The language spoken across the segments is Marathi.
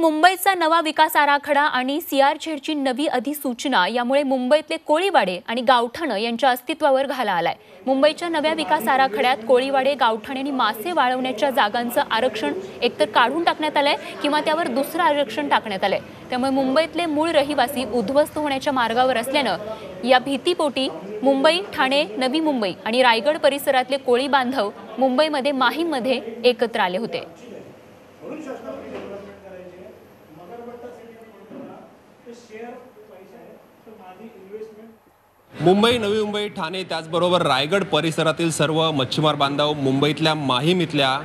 मुंबईचा नवा विकास आराखडा आणि सीआरझेडची नवी अधिसूचना यामुळे मुंबईतले कोळीवाडे आणि गावठाणं यांच्या अस्तित्वावर घाला आलाय. मुंबईच्या नव्या विकास आराखड्यात कोळीवाडे गावठाणे आणि मासे वाळवण्याच्या जागांचं आरक्षण एकतर काढून टाकण्यात आलंय किंवा त्यावर दुसरं आरक्षण टाकण्यात आलंय. त्यामुळे मुंबईतले मूळ रहिवासी उद्ध्वस्त होण्याच्या मार्गावर असल्यानं या भीतीपोटी मुंबई ठाणे नवी मुंबई आणि रायगड परिसरातले कोळी बांधव मुंबईमध्ये माहीममध्ये एकत्र आले होते. मुंबई नवी मुंबई ठाणे त्याचबरोबर रायगड परिसरातील सर्व मच्छीमार बांधव मुंबईतल्या माहीम इथल्या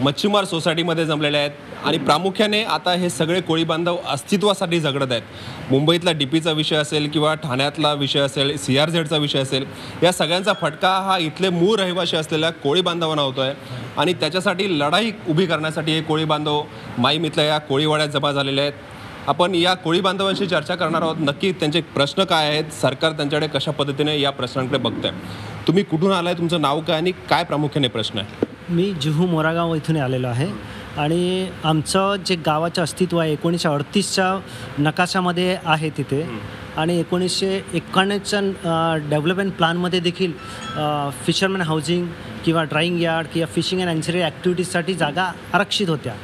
मच्छीमार सोसायटीमध्ये जमलेले आहेत. आणि प्रामुख्याने आता हे सगळे कोळी बांधव अस्तित्वासाठी झगडत आहेत. मुंबईतला डी पीचा विषय असेल किंवा ठाण्यातला विषय असेल सी आर झेडचा विषय असेल या सगळ्यांचा फटका हा इथले मूळ रहिवाशी असलेल्या कोळी बांधवांना होतो आहे आणि त्याच्यासाठी लढाई उभी करण्यासाठी हे कोळी बांधव माईम इथल्या या कोळीवाड्यात जमा झालेले आहेत. आपण या कोळी बांधवांशी चर्चा करणार आहोत. नक्की त्यांचे प्रश्न काय आहेत? सरकार त्यांच्याकडे कशा पद्धतीने या प्रश्नांकडे बघतंय? तुम्ही कुठून आलाय? तुमचं नाव काय आणि काय प्रामुख्याने प्रश्न आहे? मी जुहू मोरागाव इथून आलेलो आहे. आणि आमचं जे गावाचं अस्तित्व आहे एकोणीसशे अडतीसच्या नकाशामध्ये आहे तिथे. आणि एकोणीसशे एकाण्णवच्या डेव्हलपमेंट प्लॅनमध्ये देखील फिशरमॅन हाऊसिंग किंवा ड्राईंग यार्ड किंवा फिशिंग अँड अँचरी ॲक्टिव्हिटीजसाठी जागा आरक्षित होत्या.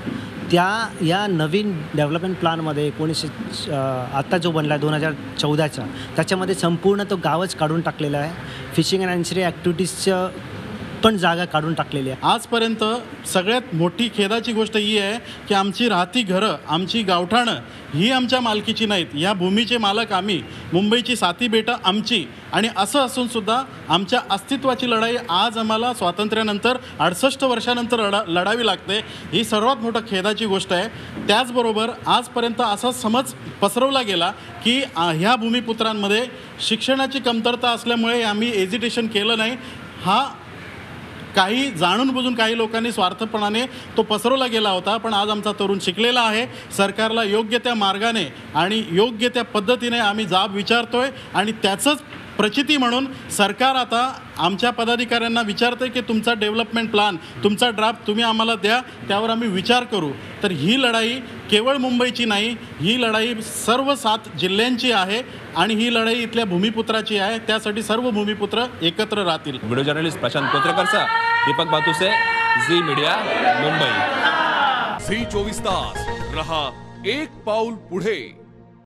त्या या नवीन डेव्हलपमेंट प्लॅनमध्ये एकोणीसशे आत्ता जो बनला आहे दोन हजार चौदाचा त्याच्यामध्ये संपूर्ण तो गावच काढून टाकलेला आहे. फिशिंग अँड अँसरी ॲक्टिव्हिटीजचं पण जागा काढून टाकलेली आहे. आजपर्यंत सगळ्यात मोठी खेदाची गोष्ट ही आहे की आमची राहती घरं आमची गावठाणं ही आमच्या मालकीची नाहीत. या भूमीचे मालक आम्ही. मुंबईची साती बेटं आमची. आणि असं असूनसुद्धा आमच्या अस्तित्वाची लढाई आज आम्हाला स्वातंत्र्यानंतर अडसष्ट वर्षानंतर लढा लढावी लागते. ही सर्वात मोठं खेदाची गोष्ट आहे. त्याचबरोबर आजपर्यंत असा समज पसरवला गेला की ह्या भूमिपुत्रांमध्ये शिक्षणाची कमतरता असल्यामुळे आम्ही एजिटेशन केलं नाही. हा काही जाणून बुजून काही लोकांनी स्वार्थपणाने तो पसरवला गेला होता पण आज आमचा तरुण शिकलेला आहे. सरकारला योग्य त्या मार्गाने आणि योग्य त्या पद्धतीने आम्ही जाब विचारतोय आणि त्याचंच प्रचिती म्हणून सरकार आता आमच्या पदाधिकाऱ्यांना विचारते की तुमचा डेव्हलपमेंट प्लॅन तुमचा ड्राफ्ट तुम्ही आम्हाला द्या त्यावर आम्ही विचार करू. तर ही लढाई केवळ मुंबईची नाही ही लढाई सर्व सात जिल्ह्यांची आहे आणि ही लढाई इथल्या भूमिपुत्राची आहे. त्यासाठी सर्व भूमिपुत्र एकत्र राहतील. Video journalist Prashant कोत्रेकरचा Deepak Batuse Zee media Mumbai. Zee चोवीस तास. रहा एक पाऊल पुढे.